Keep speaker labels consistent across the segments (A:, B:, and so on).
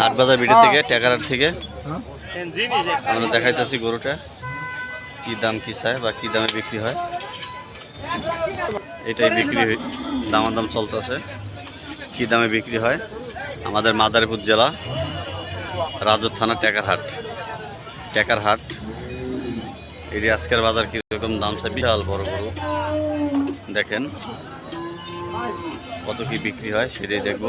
A: হাট বাজার বিড়ি থেকে, টেকারার থেকে। আমরা দেখাইতেছি গরুটা। কি দাম, কি চায় বা কি দামে বিক্রি হয়। এটাই বিক্রি দামাদাম চলতেছে। কি দামে বিক্রি হয়? আমাদের মাদারীপুর জেলা, রাজর থানা, টেকারহাট। টেকারহাট। এটি আজকের বাজার কীরকম দাম চাই বিশাল বড় গরু। দেখেন কত কি বিক্রি হয়, সেটাই দেখব।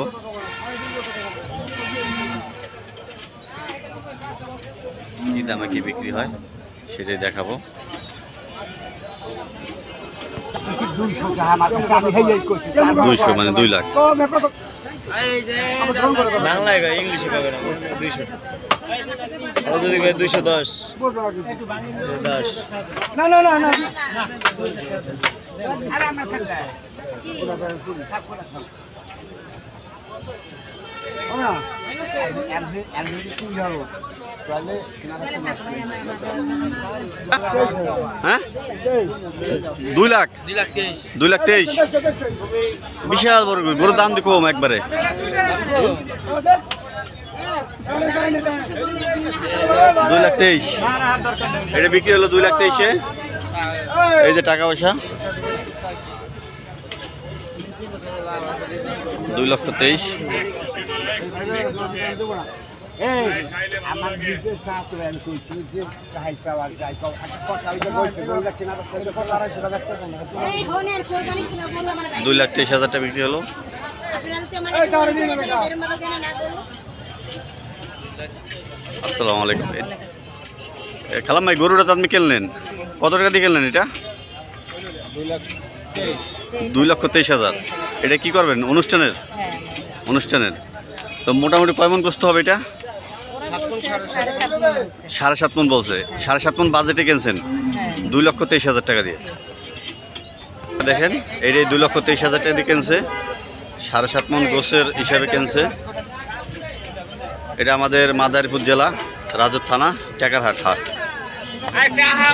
A: কি দামে কি বিক্রি হয় সেটাই দেখাবো দুইশো মানে দুই লাখ
B: বাংলায় ইংলিশে কবে না দুইশো যদি দুইশো দশ দশ
C: না না না না
A: হ্যাঁ? দুই লাখ?
B: দুই লাখ তেইশ।
A: বিশাল বড় গরুর দাম দি কম একবারে। দুই লাখ তেইশ। এটা বিক্রি হলো দুই লাখ তেইশে। এই যে টাকা পয়সা। দুই লক্ষ তেইশ।
C: আমার আমি যে চাওয়ার যাই
A: দুই লাখ তেইশ হাজারটা বিক্রি হলো। আসসালামু আলাইকুম। খালাম ভাই গরুটা তো আপনি কিনলেন। কত টাকা দিয়ে কিনলেন এটা? দুই লক্ষ তেইশ হাজার। এটা কি করবেন? অনুষ্ঠানের?
D: হ্যাঁ।
A: অনুষ্ঠানের। তো মোটামুটি কয় মন কষ্ট হবে এটা?
D: সাড়ে সাত
A: মন বলছে। সাড়ে সাত মন বাজেটে কিনছেন? দুই লক্ষ তেইশ হাজার টাকা দিয়ে। দেখেন এইটাই দুই লক্ষ তেইশ হাজার টাকা দিয়ে কিনছে। সাড়ে সাত মন গোসের হিসাবে কিনছে। এটা আমাদের মাদারীপুর জেলা রাজর থানা, টেকারহাট হাট।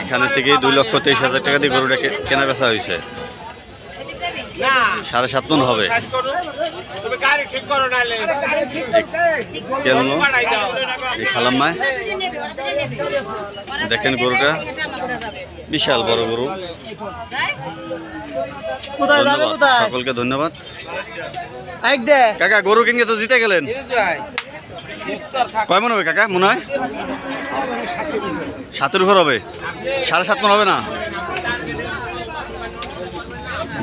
A: এখানে থেকে দুই লক্ষ তেইশ হাজার টাকা দিয়ে গরুটা কেনা বেচা হয়েছে। সাড়ে সাত মন হবে। খালাম্মায় দেখেন গরুটা। বিশাল বড় গরু। সকলকে ধন্যবাদ। কাকা গরু কিনকে তো জিতে গেলেন। কয় মন হবে কাকা মনে হয়? সাতের উপর হবে। সাড়ে সাত মন হবে না?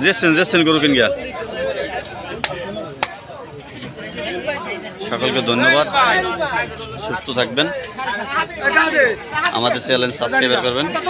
A: যেসছেন জেসেন গরু কিন গিয়া। সকলকে ধন্যবাদ। সুস্থ থাকবেন। আমাদের চ্যানেল সাবস্ক্রাইব করবেন।